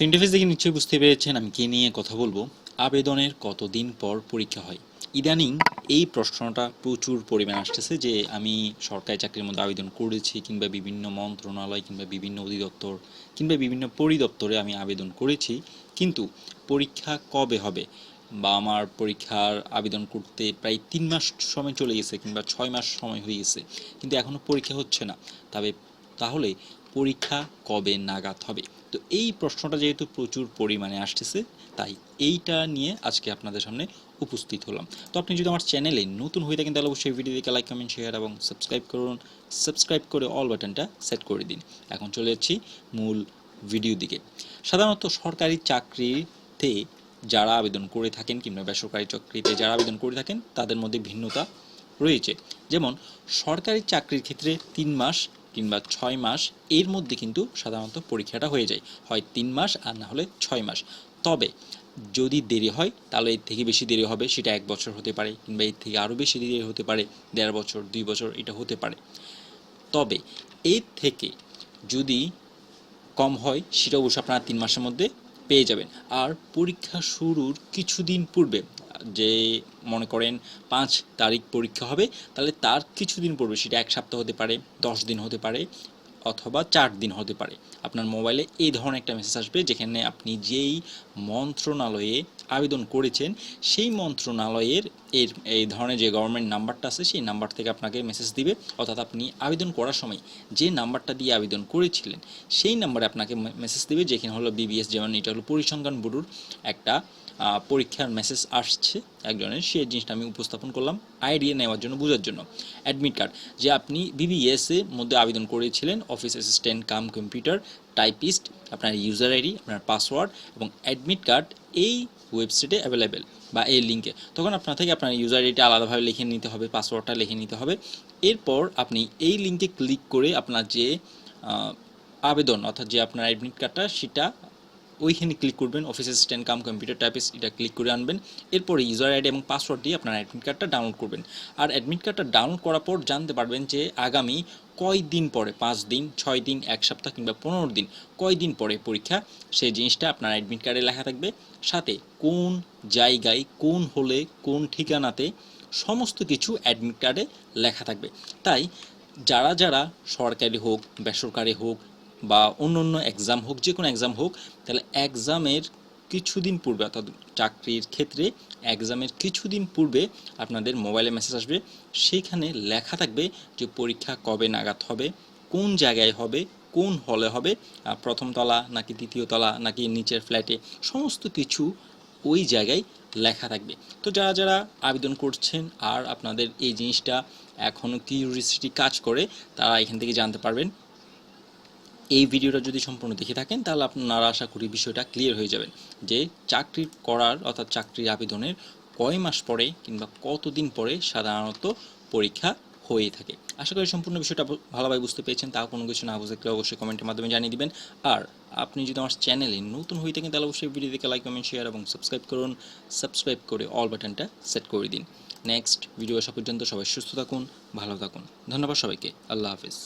তো ইন্টারফেস দেখে নিশ্চয়ই বুঝতে পেরেছেন, আমি কে নিয়ে কথা বলব। আবেদনের কতদিন পর পরীক্ষা হয়? ইদানিং এই প্রশ্নটা প্রচুর পরিমাণ আসতেছে যে আমি সরকারি চাকরির মধ্যে আবেদন করেছি কিংবা বিভিন্ন মন্ত্রণালয় কিংবা বিভিন্ন অধিদপ্তর কিংবা বিভিন্ন পরিদপ্তরে আমি আবেদন করেছি। কিন্তু পরীক্ষা কবে হবে? বা আমার পরীক্ষার আবেদন করতে প্রায় তিন মাস সময় চলে গেছে কিংবা ছয় মাস সময় হয়ে গেছে। কিন্তু এখনও পরীক্ষা হচ্ছে না। তবে তাহলে পরীক্ষা কবে নাগাদ হবে? তো এই প্রশ্নটা যেহেতু প্রচুর পরিমাণে আসতেছে, তাই এইটা নিয়ে আজকে আপনাদের সামনে উপস্থিত হলাম। তো আপনি যদি আমার চ্যানেলে নতুন হয়ে থাকেন, তাহলে অবশ্যই ভিডিওটিকে লাইক কমেন্ট শেয়ার এবং সাবস্ক্রাইব করুন। সাবস্ক্রাইব করে অল বাটনটা সেট করে দিন। এখন চলে যাচ্ছি মূল ভিডিও দিকে। সাধারণত সরকারি চাকরিতে যারা আবেদন করে থাকেন কিংবা বেসরকারি চাকরিতে যারা আবেদন করে থাকেন, তাদের মধ্যে ভিন্নতা রয়েছে। যেমন, সরকারি চাকরির ক্ষেত্রে তিন মাস কিংবা ছয় মাস, এর মধ্যে কিন্তু সাধারণত পরীক্ষাটা হয়ে যায়। হয় তিন মাস আর না হলে ছয় মাস। তবে যদি দেরি হয়, তাহলে এর থেকে বেশি দেরি হবে, সেটা এক বছর হতে পারে কিংবা এর থেকে আরও বেশি দেরি হতে পারে, দেড় বছর, দুই বছর এটা হতে পারে। তবে এর থেকে যদি কম হয়, সেটা অবশ্য আপনারা তিন মাসের মধ্যে পেয়ে যাবেন। আর পরীক্ষা শুরুর কিছুদিন পূর্বে যে মনে করেন পাঁচ তারিখ পরীক্ষা হবে, তাহলে তার কিছুদিন পূর্বে সেটা এক সপ্তাহ হতে পারে, দশ দিন হতে পারে, অথবা চার দিন হতে পারে। আপনার মোবাইলে এই ধরনের একটা মেসেজ আসবে, যেখানে আপনি যেই মন্ত্রণালয়ে আবেদন করেছেন, সেই মন্ত্রণালয়ের এর এই ধরনের যে গভর্নমেন্ট নাম্বারটা আছে, সেই নাম্বার থেকে আপনাকে মেসেজ দিবে। অর্থাৎ আপনি আবেদন করার সময় যে নাম্বারটা দিয়ে আবেদন করেছিলেন, সেই নাম্বারে আপনাকে মেসেজ দিবে, যেখানে হলো বিবিএস যেমন এটা হলো পরিসংখ্যান ব্যুরোর একটা পরীক্ষার মেসেজ আসছে একজনের, সেই জিনিসটা আমি উপস্থাপন করলাম আইডিয়া নেওয়ার জন্য, বোঝার জন্য। অ্যাডমিট কার্ড যে আপনি বিবিএস মধ্যে আবেদন করেছিলেন office assistant cum computer typist আপনার ইউজার আইডি আপনার পাসওয়ার্ড এবং অ্যাডমিট কার্ড এই ওয়েবসাইটে অ্যাভেলেবেল বা এই লিঙ্কে তখন আপনার থেকে আপনার ইউজার আইডিটা আলাদাভাবে লিখে নিতে হবে পাসওয়ার্ডটা লিখে নিতে হবে। এরপর আপনি এই লিঙ্কে ক্লিক করে আপনার যে আবেদন, অর্থাৎ যে আপনার অ্যাডমিট কার্ডটা সেটা ওইখানে ক্লিক করবেন office assistant cum computer typist এটা ক্লিক করে আনবেন। এরপরে ইউজার আইডি এবং পাসওয়ার্ড দিয়ে আপনার অ্যাডমিট কার্ডটা ডাউনলোড করবেন। আর অ্যাডমিট কার্ডটা ডাউনলোড করার পর জানতে পারবেন যে আগামী কয় দিন পরে, পাঁচ দিন, ছয় দিন, এক সপ্তাহ কিংবা পনেরো দিন, কয় দিন পরে পরীক্ষা, সেই জিনিসটা আপনার অ্যাডমিট কার্ডে লেখা থাকবে। সাথে কোন জায়গায়, কোন হলে কোন ঠিকানাতে সমস্ত কিছু অ্যাডমিট কার্ডে লেখা থাকবে। তাই যারা যারা সরকারি হোক, বেসরকারি হোক বা অন্য অন্য এক্সাম হোক যে কোনো এক্সাম হোক, তাহলে এক্সামের কিছুদিন পূর্বে, অর্থাৎ চাকরির ক্ষেত্রে এক্সামের কিছুদিন পূর্বে আপনাদের মোবাইলে মেসেজ আসবে। সেখানে লেখা থাকবে যে পরীক্ষা কবে নাগাদ হবে, কোন জায়গায় হবে, কোন হলে হবে প্রথম তলা নাকি দ্বিতীয় তলা নাকি নিচের ফ্ল্যাটে সমস্ত কিছু ওই জায়গায় লেখা থাকবে। তো যারা যারা আবেদন করছেন আর আপনাদের এই জিনিসটা এখনও কিউরিয়াসিটি কাজ করে, তারা এখান থেকে জানতে পারবেন এই ভিডিওটা যদি সম্পূর্ণ দেখে থাকেন, তাহলে আপনারা আশা করি বিষয়টা ক্লিয়ার হয়ে যাবেন যে চাকরি করার অর্থাৎ চাকরির আবেদনের কয় মাস পরে কিংবা কতদিন পরে সাধারণত পরীক্ষা হয়ে থাকে। আশা করি সম্পূর্ণ বিষয়টা ভালোভাবে বুঝতে পেরেছেন। তাও কোনো কিছু না বুঝতে গেলে অবশ্যই কমেন্টের মাধ্যমে জানিয়ে দিবেন। আর আপনি যদি আমার চ্যানেলে নতুন হয়ে থাকেন, তাহলে অবশ্যই ভিডিও দেখে লাইক কমেন্ট শেয়ার এবং সাবস্ক্রাইব করুন। সাবস্ক্রাইব করে অল বাটনটা সেট করে দিন। নেক্সট ভিডিও আসা পর্যন্ত সবাই সুস্থ থাকুন, ভালো থাকুন। ধন্যবাদ সবাইকে। আল্লাহ হাফিজ।